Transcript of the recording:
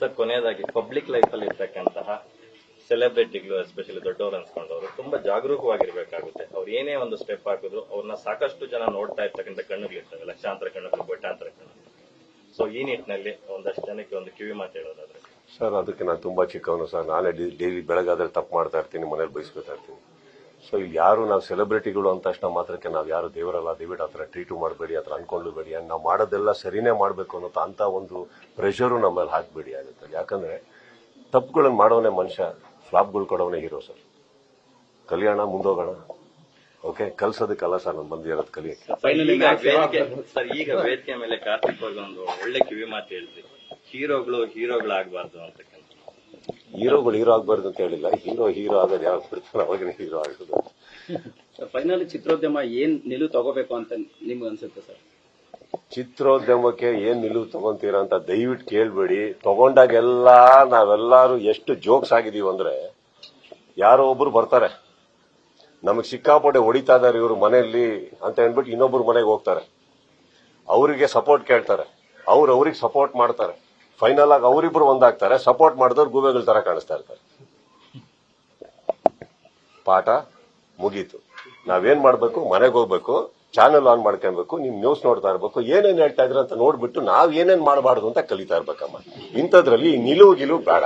Sir, ಕೊನೆಯದಾಗಿ public life ಅಲ್ಲಿ ಇರ್ತಕ್ಕಂತಹ ಸೆಲೆಬ್ರಿಟಿಗಳು ಎಸ್ಪೆಷಲಿ ದೊಡ್ಡವರು ಅನ್ಸ್ಕೊಂಡವರು, ತುಂಬಾ ಜಾಗರೂಕವಾಗಿರ್ಬೇಕಾಗುತ್ತೆ. ಅವ್ರು ಏನೇ ಒಂದು ಸ್ಟೆಪ್ ಹಾಕಿದ್ರು ಅವ್ರನ್ನ ಸಾಕಷ್ಟು ಜನ ನೋಡ್ತಾ ಇರ್ತಕ್ಕಂಥ ಕಣ್ಣುಗಳಿರ್ತವೆ ಲಕ್ಷಾಂತರ ಕಣ್ಣುಗಳು ಬಟ್ಟಾಂತರ ಕಣ್ಣು ಸೊ ಈ ನಿಟ್ಟಿನಲ್ಲಿ ಒಂದಷ್ಟು ಜನಕ್ಕೆ ಒಂದು ಕಿವಿ ಮಾತು ಹೇಳೋದಾದ್ರೆ. ಸರ್, ಅದಕ್ಕೆ ನಾನು ತುಂಬಾ ಚಿಕ್ಕವನು, ಸರ್. ನಾನೇ ಡೈಲಿ ಬೆಳಗಾದ್ರೆ ತಪ್ಪು ಮಾಡ್ತಾ ಇರ್ತೀನಿ, ಮನೇಲಿ ಬಯಸ್ಕೊತಾ ಇರ್ತೀನಿ. ಸೊ ಇಲ್ಲಿ ಯಾರು ನಾವು ಸೆಲೆಬ್ರಿಟಿಗಳು ಅಂತ ತಕ್ಷಣ ಮಾತ್ರಕ್ಕೆ ನಾವು ಯಾರು ದೇವರಲ್ಲ ದಯವಿಟ್ಟು ಆ ಥರ ಟ್ರೀಟು ಮಾಡಬೇಡಿ ಆ ಥರ ಅನ್ಕೊಂಡ್ಬೇಡಿ ನಾವು ಮಾಡೋದೆಲ್ಲ ಸರಿನೇ ಮಾಡಬೇಕು ಅನ್ನೋ ಅಂತ ಒಂದು ಪ್ರೆಷರು ನಮ್ಮಲ್ಲಿ ಹಾಕ್ಬೇಡಿ ಆಗುತ್ತೆ. ಯಾಕಂದ್ರೆ ತಪ್ಪುಗಳನ್ನು ಮಾಡೋನೇ ಮನುಷ್ಯ ಫ್ಲಾಪ್ಗಳು ಕೊಡೋನೇ ಹೀರೋ ಸರ್ ಕಲ್ಯಾಣ ಮುಂದೋಗೋಣ. ಓಕೆ ಕಲ್ಸೋದಕ್ಕಲ್ಲ ಸರ್ ನಾನು ಬಂದಿರೋದು ಕಲಿಯಕ್ಕೆ. ಸರ್, ಈಗ ವೇದಿಕೆ ಸರ್ ಈಗ ವೇದಿಕೆ ಮೇಲೆ ಕಾರ್ತಿಕ್ ಒಂದು ಒಳ್ಳೆ ಕಿವಿ ಮಾತು ಹೇಳ್ರಿ. ಹೀರೋಗಳು ಹೀರೋಗಳಾಗಬಾರ್ದು ಅಂತಕ್ಕಂಥ ಹೀರೋಗಳು ಹೀರೋ ಆಗ್ಬಾರ್ದು ಅಂತ ಹೇಳಿಲ್ಲ. ಹೀರೋ ಹೀರೋ ಆಗೋದು ಯಾವಾಗ ಬಿಡ್ತಾನೆ ಅವಾಗಿನ ಹೀರೋ ಆಗೋದು. ಫೈನಲ್ ಚಿತ್ರೋದ್ಯಮ ಏನ್ ನಿಲುವು ತಗೋಬೇಕು ಅಂತ ನಿಮ್ಗೆ ಅನ್ಸುತ್ತೆ ಸರ್? ಚಿತ್ರೋದ್ಯಮಕ್ಕೆ ಏನ್ ನಿಲುವು ತಗೊಂತೀರಾ ಅಂತ ದಯವಿಟ್ಟು ಕೇಳ್ಬೇಡಿ. ತಗೊಂಡಾಗೆಲ್ಲ ನಾವೆಲ್ಲರೂ ಎಷ್ಟು ಜೋಕ್ಸ್ ಆಗಿದೀವಿ ಅಂದ್ರೆ ಯಾರೋ ಒಬ್ರು ಬರ್ತಾರೆ. ನಮಗೆ ಸಿಕ್ಕಾಪಟ್ಟೆ ಹೊಡಿತಾ ಇದಾರೆ ಇವರು ಮನೆಯಲ್ಲಿ ಅಂತ ಹೇಳ್ಬಿಟ್ಟು ಇನ್ನೊಬ್ರು ಮನೆಗೆ ಹೋಗ್ತಾರೆ. ಅವರಿಗೆ ಸಪೋರ್ಟ್ ಕೇಳ್ತಾರೆ. ಅವ್ರು ಅವ್ರಿಗೆ ಸಪೋರ್ಟ್ ಮಾಡ್ತಾರೆ. ಫೈನಲ್ ಆಗಿ ಅವರಿಬ್ರು ಒಂದಾಗ್ತಾರೆ ಸಪೋರ್ಟ್ ಮಾಡಿದವ್ರು ಗೂಬೆಗಳ ತರ ಕಾಣಿಸ್ತಾ ಇರ್ತಾರೆ. ಪಾಠ ಮುಗೀತು. ನಾವೇನ್ ಮಾಡ್ಬೇಕು? ಮನೆಗೆ ಹೋಗ್ಬೇಕು ಚಾನೆಲ್ ಆನ್ ಮಾಡ್ಕೊಬೇಕು ನಿಮ್ ನ್ಯೂಸ್ ನೋಡ್ತಾ ಇರ್ಬೇಕು, ಏನೇನ್ ಹೇಳ್ತಾ ಇದ್ರ ಅಂತ ನೋಡ್ಬಿಟ್ಟು ನಾವ್ ಏನೇನ್ ಮಾಡಬಾರ್ದು ಅಂತ ಕಲಿತಾ ಇರ್ಬೇಕಮ್ಮ. ಇಂಥದ್ರಲ್ಲಿ ನಿಲುವು ಗಿಲುವು ಬೇಡ.